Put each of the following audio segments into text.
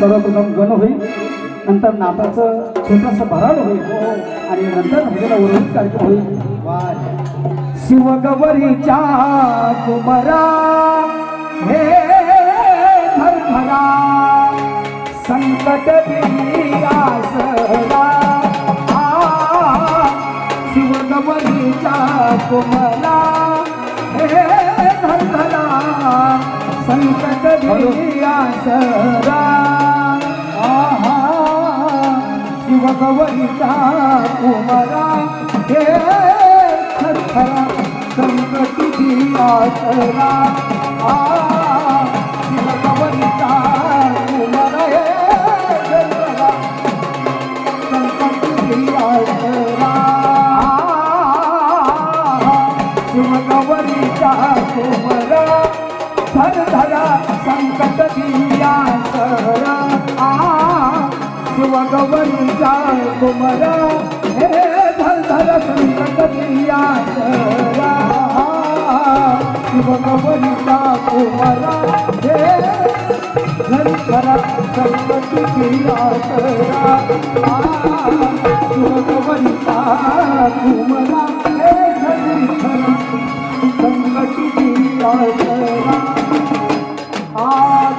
सर्वप्रथम गण होईल नंतर नाताचं छोटस भराड होईल आणि नंतर हजेला उर्वरित कार्यक्रम होईल. शिवगवरीच्या कुमरा हे धरधरा संकट संकट आसरा आहा. शिवगवरीचा कुमरा. हे खरखरा संकटी आसरा आ शिवगवरीचा कुमरा. हे संकटी आसरा कुमरा धर धरा संकट दिया सर आ शिवगवरीचा कुमरा. हे धर धर संकट दिया सर शिवगवरीचा कुमरा. हे धर धर संकट दिया सर आ शिवगवरीचा कुमरा.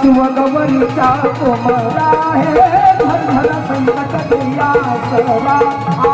शिवगवरीचा कोमरा हे धर संकट दिया सरा